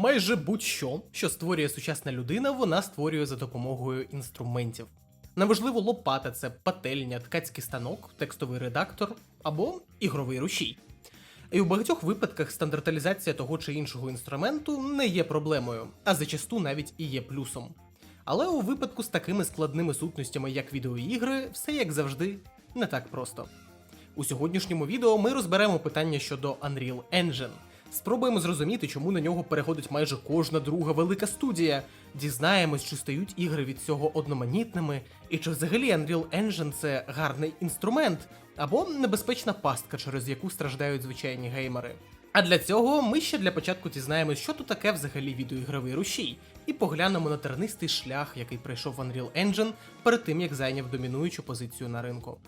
Майже будь-що, що створює сучасна людина, вона створює за допомогою інструментів. Неважливо, лопата це пательня, ткацький станок, текстовий редактор або ігровий рушій. І у багатьох випадках стандарталізація того чи іншого інструменту не є проблемою, а зачасту навіть і є плюсом. Але у випадку з такими складними сутностями, як відеоігри, все як завжди не так просто. У сьогоднішньому відео ми розберемо питання щодо Unreal Engine. Спробуємо зрозуміти, чому на нього переходить майже кожна друга велика студія. Дізнаємось, чи стають ігри від цього одноманітними, і чи взагалі Unreal Engine це гарний інструмент або небезпечна пастка, через яку страждають звичайні геймери. А для цього ми ще для початку дізнаємось, що тут таке взагалі відеоігровий рушій, і поглянемо на тернистий шлях, який пройшов Unreal Engine перед тим, як зайняв домінуючу позицію на ринку.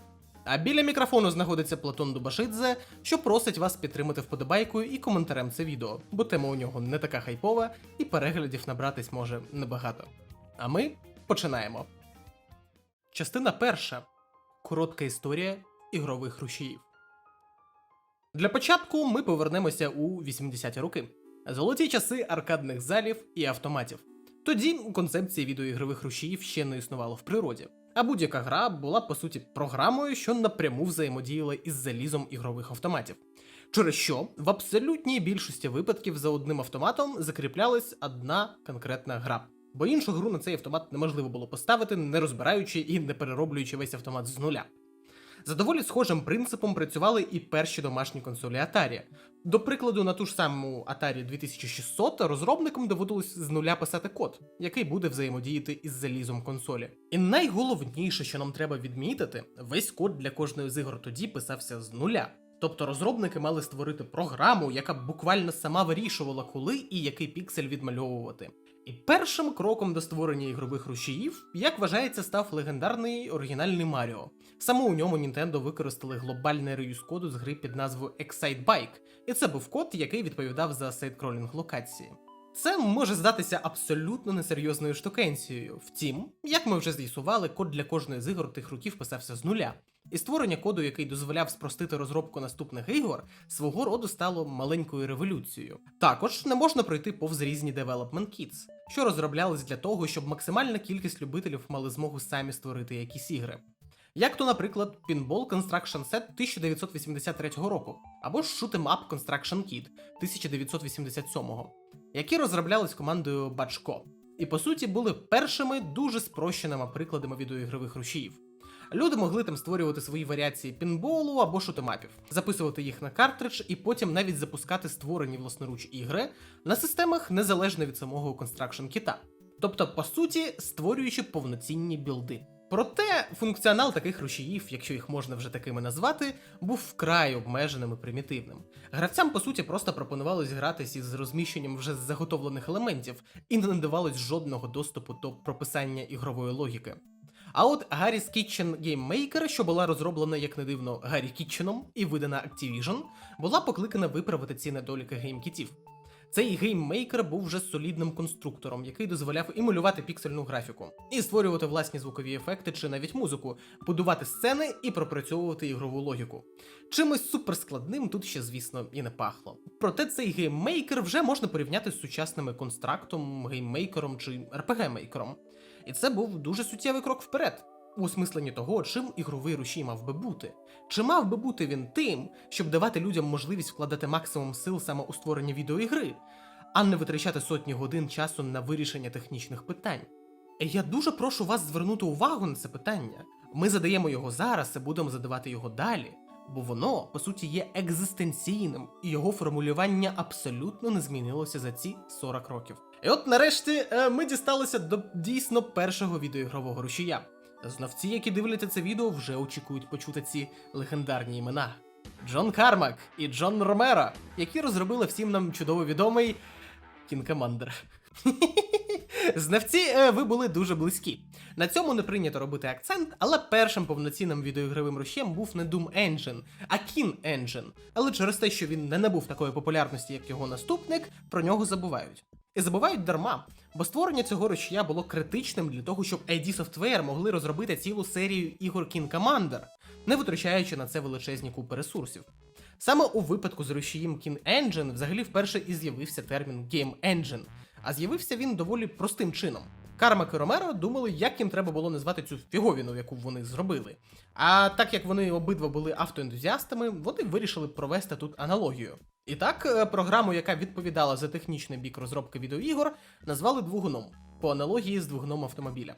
А біля мікрофону знаходиться Платон Дубашидзе, що просить вас підтримати вподобайкою і коментарем це відео, бо тема у нього не така хайпова, і переглядів набратись може небагато. А ми починаємо. Частина перша. Коротка історія ігрових рушіїв. Для початку ми повернемося у 80-ті роки. Золоті часи аркадних залів і автоматів. Тоді концепція відеоігрових рушіїв ще не існувало в природі, а будь-яка гра була по суті програмою, що напряму взаємодіяла із залізом ігрових автоматів. Через що в абсолютній більшості випадків за одним автоматом закріплялась одна конкретна гра. Бо іншу гру на цей автомат неможливо було поставити, не розбираючи і не перероблюючи весь автомат з нуля. За доволі схожим принципом працювали і перші домашні консолі Atari. До прикладу, на ту ж саму Atari 2600 розробникам доводилось з нуля писати код, який буде взаємодіяти із залізом консолі. І найголовніше, що нам треба відмітити, весь код для кожної з ігор тоді писався з нуля. Тобто розробники мали створити програму, яка буквально сама вирішувала, коли і який піксель відмальовувати. І першим кроком до створення ігрових рушіїв, як вважається, став легендарний оригінальний Маріо. Саме у ньому Nintendo використали глобальний реюз коду з гри під назвою Excite Bike, і це був код, який відповідав за сайткролінг локації. Це може здатися абсолютно несерйозною штукенцією. Втім, як ми вже з'ясували, код для кожної з ігор тих років писався з нуля. І створення коду, який дозволяв спростити розробку наступних ігор, свого роду стало маленькою революцією. Також не можна пройти повз різні development kits, що розроблялись для того, щоб максимальна кількість любителів мали змогу самі створити якісь ігри. Як то, наприклад, Pinball Construction Set 1983 року, або ж Shoot'em Up Construction Kit 1987, які розроблялись командою Бачко, і по суті були першими дуже спрощеними прикладами відеоігрових рушіїв. Люди могли там створювати свої варіації пінболу або шутемапів, записувати їх на картридж і потім навіть запускати створені власноруч ігри на системах незалежно від самого Construction кіта. Тобто, по суті, створюючи повноцінні білди. Проте функціонал таких рушіїв, якщо їх можна вже такими назвати, був вкрай обмеженим і примітивним. Гравцям, по суті, просто пропонувалось гратись із розміщенням вже заготовлених елементів і не надавалось жодного доступу до прописання ігрової логіки. А от Гаррі's Kitchen Game Maker, що була розроблена як не дивно Гаррі Кітченом і видана Activision, була покликана виправити ці недоліки геймкітів. Цей гейммейкер був вже солідним конструктором, який дозволяв імулювати піксельну графіку, і створювати власні звукові ефекти чи навіть музику, будувати сцени і пропрацьовувати ігрову логіку. Чимось суперскладним тут ще, звісно, і не пахло. Проте цей гейммейкер вже можна порівняти з сучасними констрактом, гейммейкером чи RPG-мейкером. І це був дуже суттєвий крок вперед. У осмисленні того, чим ігровий рушій мав би бути. Чи мав би бути він тим, щоб давати людям можливість вкладати максимум сил саме у створення відеоігри, а не витрачати сотні годин часу на вирішення технічних питань? Я дуже прошу вас звернути увагу на це питання. Ми задаємо його зараз і будемо задавати його далі, бо воно, по суті, є екзистенційним, і його формулювання абсолютно не змінилося за ці 40 років. І от нарешті е, ми дісталися до дійсно першого відеоігрового рушія. Знавці, які дивляться це відео, вже очікують почути ці легендарні імена: Джон Кармак і Джон Ромеро, які розробили всім нам чудово відомий Кін Командер. Знавці, е, ви були дуже близькі. На цьому не прийнято робити акцент, але першим повноцінним відеоігровим рушієм був не Doom Engine, а Keen Engine. Але через те, що він не набув такої популярності, як його наступник, про нього забувають. І забувають дарма, бо створення цього рушія було критичним для того, щоб ID Software могли розробити цілу серію ігор King Commander, не витрачаючи на це величезні купи ресурсів. Саме у випадку з рушієм King Engine взагалі вперше і з'явився термін Game Engine, а з'явився він доволі простим чином. Кармак і Ромеро думали, як їм треба було назвати цю фіговіну, яку вони зробили. А так як вони обидва були автоентузіастами, вони вирішили провести тут аналогію. І так, е, програму, яка відповідала за технічний бік розробки відеоігор, назвали двигуном по аналогії з двигуном автомобіля.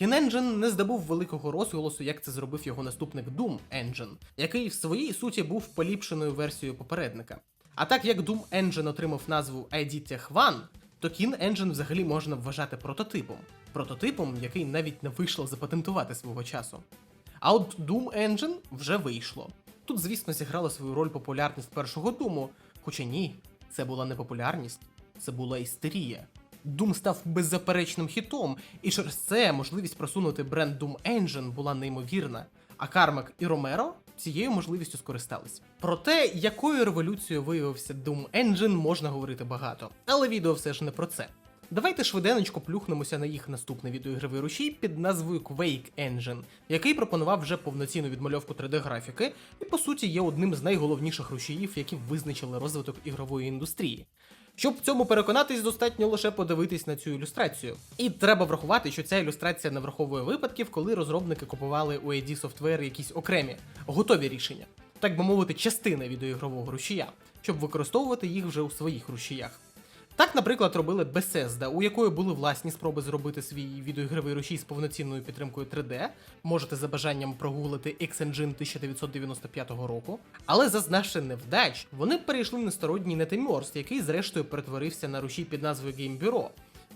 CineEngine не здобув великого розголосу, як це зробив його наступник Doom Engine, який в своїй суті був поліпшеною версією попередника. А так як Doom Engine отримав назву ID Tech One, то CineEngine взагалі можна вважати прототипом. Прототипом, який навіть не вийшло запатентувати свого часу. А от Doom Engine вже вийшло. Тут, звісно, зіграла свою роль популярність першого Думу, хоча ні, це була не популярність, це була істерія. Doom став беззаперечним хітом, і через це можливість просунути бренд Doom Engine була неймовірна. А Кармак і Ромеро цією можливістю скористались. Про те, якою революцією виявився Doom Engine, можна говорити багато, але відео все ж не про це. Давайте швиденечко плюхнемося на їх наступний відеоігровий рушій під назвою Quake Engine, який пропонував вже повноцінну відмальовку 3D-графіки і по суті є одним з найголовніших рушіїв, які визначили розвиток ігрової індустрії. Щоб в цьому переконатись, достатньо лише подивитись на цю ілюстрацію. І треба врахувати, що ця ілюстрація не враховує випадків, коли розробники купували у AD Software якісь окремі готові рішення, так би мовити, частини відеоігрового рушія, щоб використовувати їх вже у своїх рушіях. Так, наприклад, робили Bethesda, у якої були власні спроби зробити свій відеоігровий рушій з повноцінною підтримкою 3D. Можете за бажанням прогуглити X-Engine 1995 року. Але зазнавши невдач, вони перейшли на сторонній Netemorst, який зрештою перетворився на рушій під назвою Game Bureau.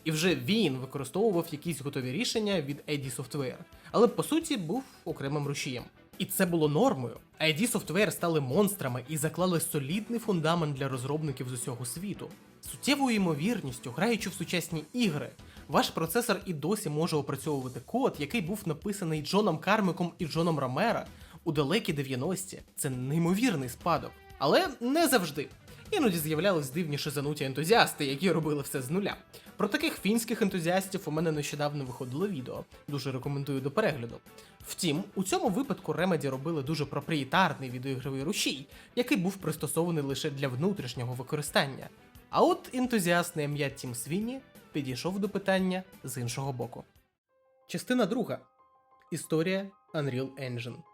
І вже він використовував якісь готові рішення від ID Software, але по суті був окремим рушієм. І це було нормою. ID Software стали монстрами і заклали солідний фундамент для розробників з усього світу. Суттєвою ймовірністю, граючи в сучасні ігри, ваш процесор і досі може опрацьовувати код, який був написаний Джоном Кармиком і Джоном Ромера у далекі 90-ті. Це неймовірний спадок. Але не завжди. Іноді з'являлись дивні шизануті ентузіасти, які робили все з нуля. Про таких фінських ентузіастів у мене нещодавно виходило відео, дуже рекомендую до перегляду. Втім, у цьому випадку Remedy робили дуже проприєтарний відеоігровий рушій, який був пристосований лише для внутрішнього використання. А от ентузіаст на ім'я Тім Свіні підійшов до питання з іншого боку. Частина друга. Історія Unreal Engine.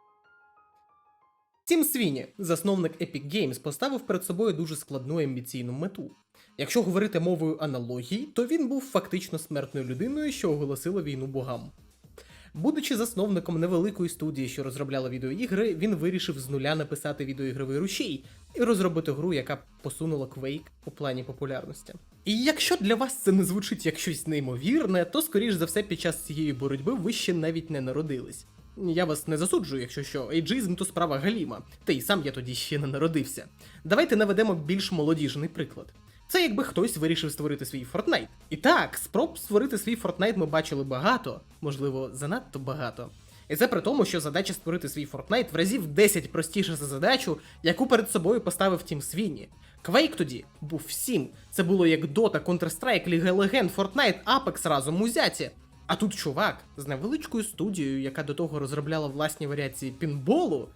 Тім Свіні, засновник Epic Games, поставив перед собою дуже складну амбіційну мету. Якщо говорити мовою аналогій, то він був фактично смертною людиною, що оголосила війну богам. Будучи засновником невеликої студії, що розробляла відеоігри, він вирішив з нуля написати відеоігровий рушій і розробити гру, яка посунула Quake у плані популярності. І якщо для вас це не звучить як щось неймовірне, то скоріш за все під час цієї боротьби ви ще навіть не народились. Я вас не засуджую, якщо що, ейджизм то справа галіма, та й сам я тоді ще не народився. Давайте наведемо більш молодіжний приклад. Це якби хтось вирішив створити свій Fortnite. І так, спроб створити свій Fortnite ми бачили багато, можливо, занадто багато. І це при тому, що задача створити свій Fortnite в разів 10 простіша за задачу, яку перед собою поставив Тім Свіні. Quake тоді був всім. Це було як Dota, Counter-Strike, League Legend, Fortnite, Apex разом узяті. А тут чувак з невеличкою студією, яка до того розробляла власні варіації пінболу,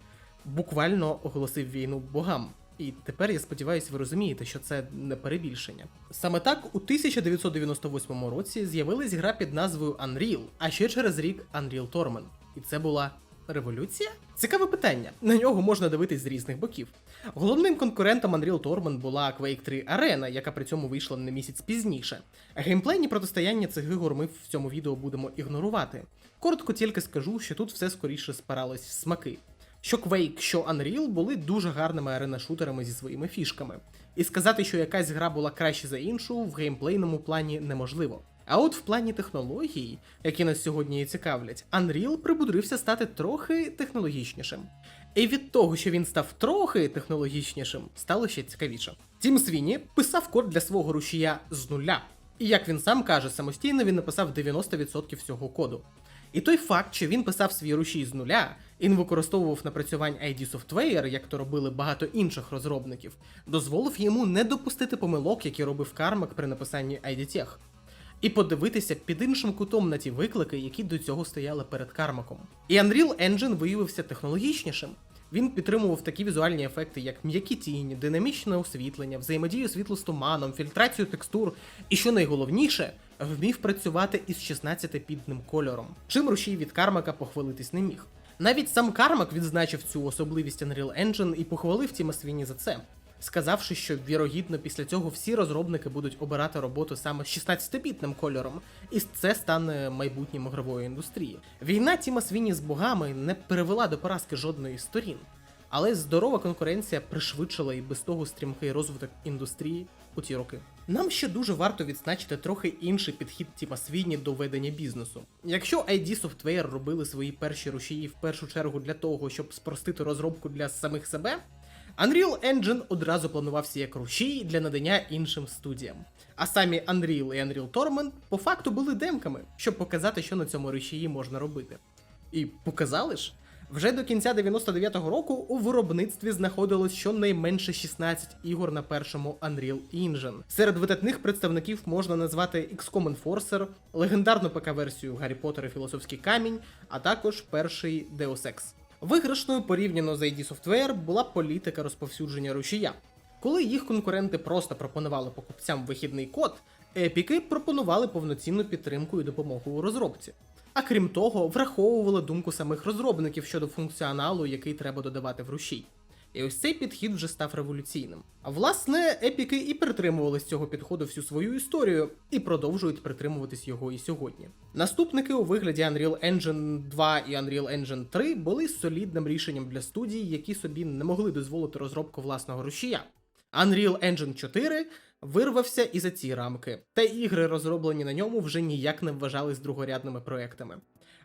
буквально оголосив війну богам. І тепер я сподіваюся, ви розумієте, що це не перебільшення. Саме так у 1998 році з'явилась гра під назвою Unreal, а ще через рік Unreal Tournament. І це була революція? Цікаве питання. На нього можна дивитись з різних боків. Головним конкурентом Unreal Tournament була Quake 3 Arena, яка при цьому вийшла на місяць пізніше. Геймплейні протистояння цих ігор ми в цьому відео будемо ігнорувати. Коротко тільки скажу, що тут все скоріше спиралось в смаки. Що Quake, що Unreal були дуже гарними арена-шутерами зі своїми фішками. І сказати, що якась гра була краще за іншу, в геймплейному плані неможливо. А от в плані технологій, які нас сьогодні і цікавлять, Unreal прибудрився стати трохи технологічнішим. І від того, що він став трохи технологічнішим, стало ще цікавіше. Тім Свіні писав код для свого рушія з нуля. І як він сам каже, самостійно він написав 90% всього коду. І той факт, що він писав свій рушій з нуля і не використовував напрацювань ID Software, як то робили багато інших розробників, дозволив йому не допустити помилок, які робив Кармак при написанні ID Tech. І подивитися під іншим кутом на ті виклики, які до цього стояли перед Кармаком. І Unreal Engine виявився технологічнішим. Він підтримував такі візуальні ефекти, як м'які тіні, динамічне освітлення, взаємодію світло з туманом, фільтрацію текстур, і що найголовніше, вмів працювати із 16-підним кольором, чим рушій від Кармака похвалитись не міг. Навіть сам Кармак відзначив цю особливість Unreal Engine і похвалив Тіма Свіні за це, сказавши, що вірогідно після цього всі розробники будуть обирати роботу саме з 16-бітним кольором, і це стане майбутнім ігрової індустрії. Війна Тіма Свіні з богами не привела до поразки жодної з сторін, але здорова конкуренція пришвидшила і без того стрімкий розвиток індустрії у ті роки. Нам ще дуже варто відзначити трохи інший підхід Тіма Свіні до ведення бізнесу. Якщо ID Software робили свої перші рушії в першу чергу для того, щоб спростити розробку для самих себе, Unreal Engine одразу планувався як рушій для надання іншим студіям. А самі Unreal і Unreal Tournament по факту були демками, щоб показати, що на цьому рушії можна робити. І показали ж. Вже до кінця 99-го року у виробництві знаходилось щонайменше 16 ігор на першому Unreal Engine. Серед видатних представників можна назвати XCOM Enforcer, легендарну ПК-версію Гаррі Поттер і Філософський камінь, а також перший Deus Ex. Виграшною порівняно з ID Software була політика розповсюдження рушія. Коли їх конкуренти просто пропонували покупцям вихідний код, епіки пропонували повноцінну підтримку і допомогу у розробці. А крім того, враховували думку самих розробників щодо функціоналу, який треба додавати в рушій. І ось цей підхід вже став революційним. А власне, епіки і притримувались цього підходу всю свою історію і продовжують притримуватись його і сьогодні. Наступники у вигляді Unreal Engine 2 і Unreal Engine 3 були солідним рішенням для студій, які собі не могли дозволити розробку власного рушія. Unreal Engine 4 вирвався і за ці рамки, та ігри, розроблені на ньому, вже ніяк не вважались другорядними проектами.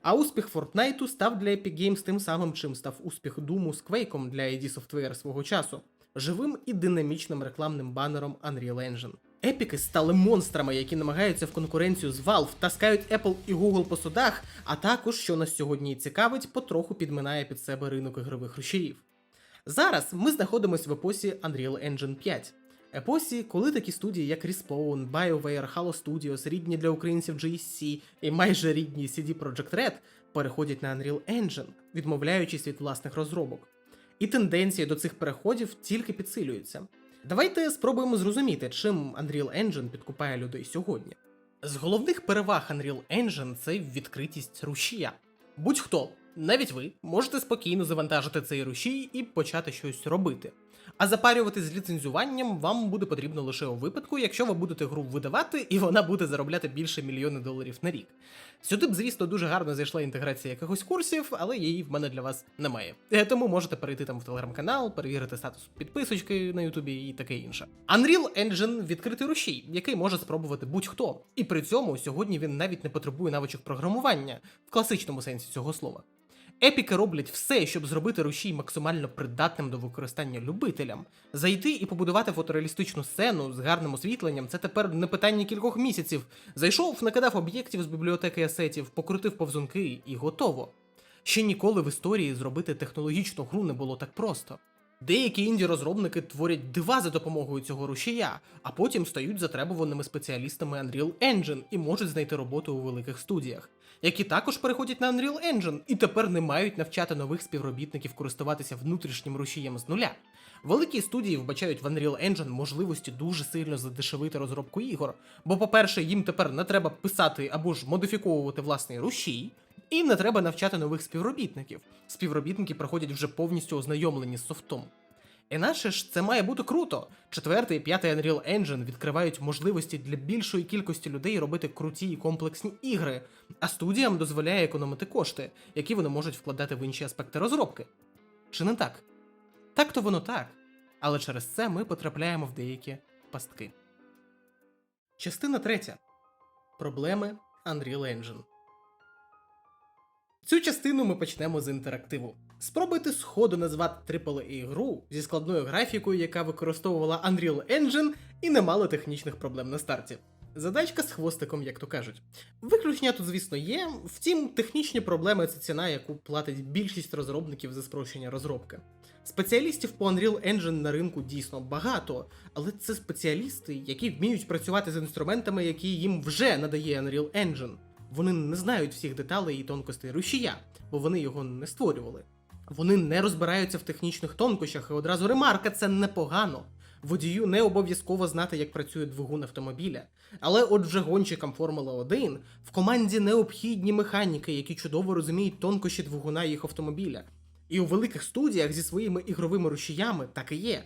А успіх Fortnite став для Epic Games тим самим, чим став успіх Doom з Quake для ID Software свого часу живим і динамічним рекламним банером Unreal Engine. Епіки стали монстрами, які намагаються в конкуренцію з Valve, таскають Apple і Google по судах, а також, що нас сьогодні цікавить, потроху підминає під себе ринок ігрових рушіїв. Зараз ми знаходимося в епосі Unreal Engine 5. Епосі, коли такі студії, як Respawn, BioWare, Halo Studios, рідні для українців GSC і майже рідні CD Projekt Red переходять на Unreal Engine, відмовляючись від власних розробок. І тенденції до цих переходів тільки підсилюються. Давайте спробуємо зрозуміти, чим Unreal Engine підкупає людей сьогодні. З головних переваг Unreal Engine це відкритість рушія. Будь-хто, навіть ви, можете спокійно завантажити цей рушій і почати щось робити. А запарювати з ліцензуванням вам буде потрібно лише у випадку, якщо ви будете гру видавати, і вона буде заробляти більше мільйона доларів на рік. Сюди б, звісно, дуже гарно зайшла інтеграція якихось курсів, але її в мене для вас немає. Е, Тому можете перейти там в телеграм-канал, перевірити статус підписочки на Ютубі і таке інше. Unreal Engine відкритий рушій, який може спробувати будь-хто. І при цьому сьогодні він навіть не потребує навичок програмування в класичному сенсі цього слова. Епіки роблять все, щоб зробити рушій максимально придатним до використання любителям. Зайти і побудувати фотореалістичну сцену з гарним освітленням це тепер не питання кількох місяців. Зайшов, накидав об'єктів з бібліотеки асетів, покрутив повзунки і готово. Ще ніколи в історії зробити технологічну гру не було так просто. Деякі інді-розробники творять дива за допомогою цього рушія, а потім стають затребуваними спеціалістами Unreal Engine і можуть знайти роботу у великих студіях, які також переходять на Unreal Engine і тепер не мають навчати нових співробітників користуватися внутрішнім рушієм з нуля. Великі студії вбачають в Unreal Engine можливості дуже сильно задешевити розробку ігор, бо, по-перше, їм тепер не треба писати або ж модифіковувати власний рушій, і не треба навчати нових співробітників. Співробітники приходять вже повністю ознайомлені з софтом. Іначе ж це має бути круто. Четвертий і п'ятий Unreal Engine відкривають можливості для більшої кількості людей робити круті і комплексні ігри, а студіям дозволяє економити кошти, які вони можуть вкладати в інші аспекти розробки. Чи не так? Так то воно так. Але через це ми потрапляємо в деякі пастки. Частина третя. Проблеми Unreal Engine. Цю частину ми почнемо з інтерактиву. Спробуйте сходу назвати aaa гру зі складною графікою, яка використовувала Unreal Engine і не мала технічних проблем на старті. Задачка з хвостиком, як то кажуть. Виключення тут, звісно, є, втім, технічні проблеми це ціна, яку платить більшість розробників за спрощення розробки. Спеціалістів по Unreal Engine на ринку дійсно багато, але це спеціалісти, які вміють працювати з інструментами, які їм вже надає Unreal Engine. Вони не знають всіх деталей і тонкостей рушія, бо вони його не створювали. Вони не розбираються в технічних тонкощах, і одразу ремарка це непогано. Водію не обов'язково знати, як працює двигун автомобіля. Але от вже гонщикам Формули 1 в команді необхідні механіки, які чудово розуміють тонкощі двигуна їх автомобіля. І у великих студіях зі своїми ігровими рушіями так і є.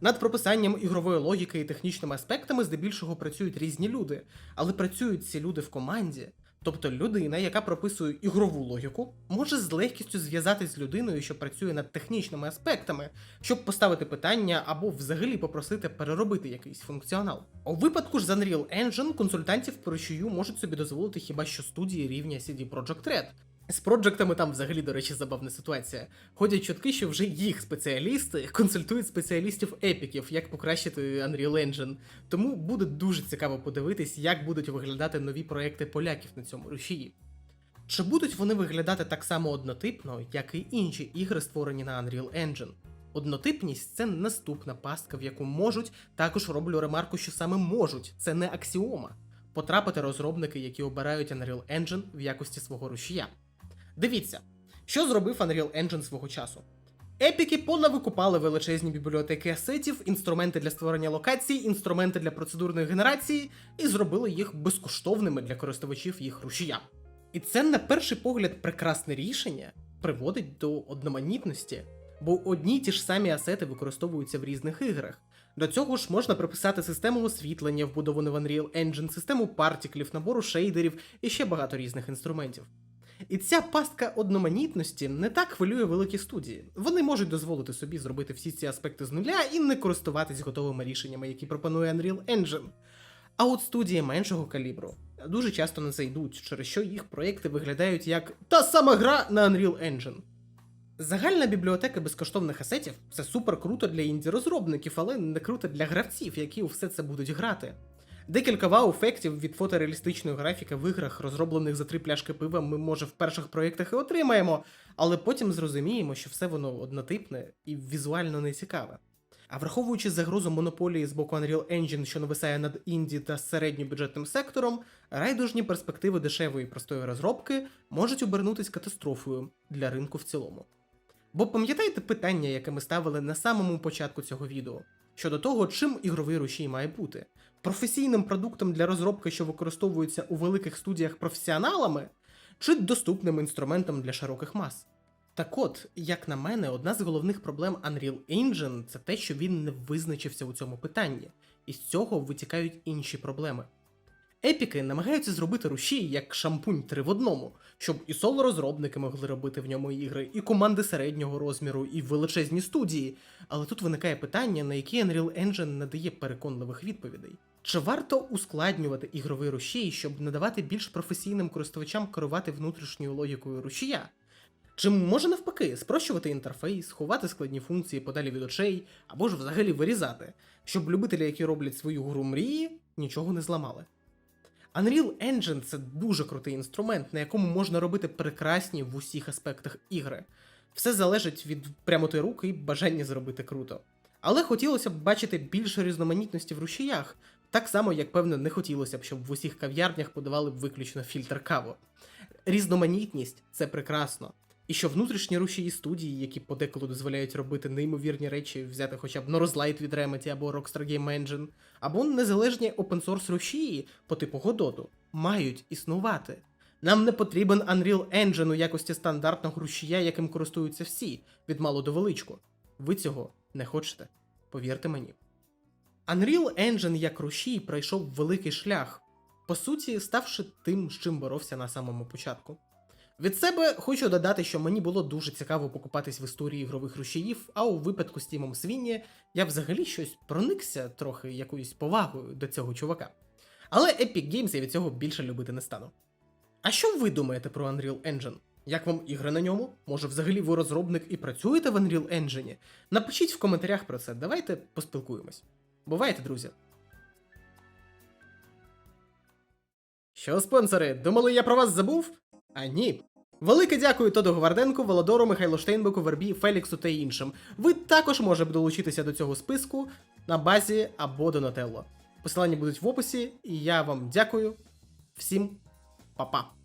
Над прописанням ігрової логіки і технічними аспектами здебільшого працюють різні люди, але працюють ці люди в команді. Тобто людина, яка прописує ігрову логіку, може з легкістю зв'язатись з людиною, що працює над технічними аспектами, щоб поставити питання або взагалі попросити переробити якийсь функціонал. У випадку ж з Unreal Engine консультантів про рушію можуть собі дозволити хіба що студії рівня CD Projekt Red. З проджектами там взагалі, до речі, забавна ситуація. Ходять чутки, що вже їх спеціалісти консультують спеціалістів епіків, як покращити Unreal Engine. Тому буде дуже цікаво подивитись, як будуть виглядати нові проекти поляків на цьому рушії. Чи будуть вони виглядати так само однотипно, як і інші ігри, створені на Unreal Engine? Однотипність це наступна пастка, в яку можуть, також роблю ремарку, що саме можуть, це не аксіома. Потрапити розробники, які обирають Unreal Engine в якості свого рушія. Дивіться, що зробив Unreal Engine свого часу. Епіки понавикупали величезні бібліотеки асетів, інструменти для створення локацій, інструменти для процедурної генерації і зробили їх безкоштовними для користувачів їх рушія. І це на перший погляд прекрасне рішення приводить до одноманітності, бо одні ті ж самі асети використовуються в різних іграх. До цього ж можна приписати систему освітлення, вбудовану в Unreal Engine, систему партіклів, набору шейдерів і ще багато різних інструментів. І ця пастка одноманітності не так хвилює великі студії. Вони можуть дозволити собі зробити всі ці аспекти з нуля і не користуватись готовими рішеннями, які пропонує Unreal Engine. А от студії меншого калібру дуже часто на це йдуть, через що їх проєкти виглядають як та сама гра на Unreal Engine. Загальна бібліотека безкоштовних асетів це супер круто для інді-розробників, але не круто для гравців, які у все це будуть грати. Декілька вау-ефектів від фотореалістичної графіки в іграх, розроблених за три пляшки пива, ми, може, в перших проєктах і отримаємо, але потім зрозуміємо, що все воно однотипне і візуально нецікаве. А враховуючи загрозу монополії з боку Unreal Engine, що нависає над інді та середньобюджетним сектором, райдужні перспективи дешевої простої розробки можуть обернутись катастрофою для ринку в цілому. Бо пам'ятаєте питання, яке ми ставили на самому початку цього відео, щодо того, чим ігровий рушій має бути? Професійним продуктом для розробки, що використовується у великих студіях професіоналами, чи доступним інструментом для широких мас? Так от, як на мене, одна з головних проблем Unreal Engine це те, що він не визначився у цьому питанні, і з цього витікають інші проблеми. Епіки намагаються зробити рушій як шампунь три в одному, щоб і соло-розробники могли робити в ньому ігри, і команди середнього розміру, і величезні студії. Але тут виникає питання, на які Unreal Engine не дає переконливих відповідей. Чи варто ускладнювати ігровий рушій, щоб надавати більш професійним користувачам керувати внутрішньою логікою рушія? Чи може навпаки спрощувати інтерфейс, ховати складні функції подалі від очей, або ж взагалі вирізати, щоб любителі, які роблять свою гру мрії, нічого не зламали? Unreal Engine це дуже крутий інструмент, на якому можна робити прекрасні в усіх аспектах ігри. Все залежить від прямоти руки і бажання зробити круто. Але хотілося б бачити більше різноманітності в рушіях, так само, як певно, не хотілося б, щоб в усіх кав'ярнях подавали б виключно фільтр каву. Різноманітність це прекрасно. І що внутрішні рушії студії, які подеколи дозволяють робити неймовірні речі, взяти хоча б Northlight від Remedy або Rockstar Game Engine, або незалежні open-source рушії по типу Godot, мають існувати. Нам не потрібен Unreal Engine у якості стандартного рушія, яким користуються всі, від мало до величку. Ви цього не хочете, повірте мені. Unreal Engine як рушій пройшов великий шлях, по суті, ставши тим, з чим боровся на самому початку. Від себе хочу додати, що мені було дуже цікаво покупатись в історії ігрових рушіїв, а у випадку з Тімом Свінні я взагалі щось проникся трохи якоюсь повагою до цього чувака. Але Epic Games я від цього більше любити не стану. А що ви думаєте про Unreal Engine? Як вам ігри на ньому? Може, взагалі ви розробник і працюєте в Unreal Engine? Напишіть в коментарях про це, давайте поспілкуємось. Бувайте, друзі! Що, спонсори, думали, я про вас забув? А ні. Велике дякую Тоду Гварденку, Володору, Михайлу Штейнбеку, Вербі, Феліксу та іншим. Ви також можете долучитися до цього списку на базі або Донателло. Посилання будуть в описі, і я вам дякую. Всім па-па!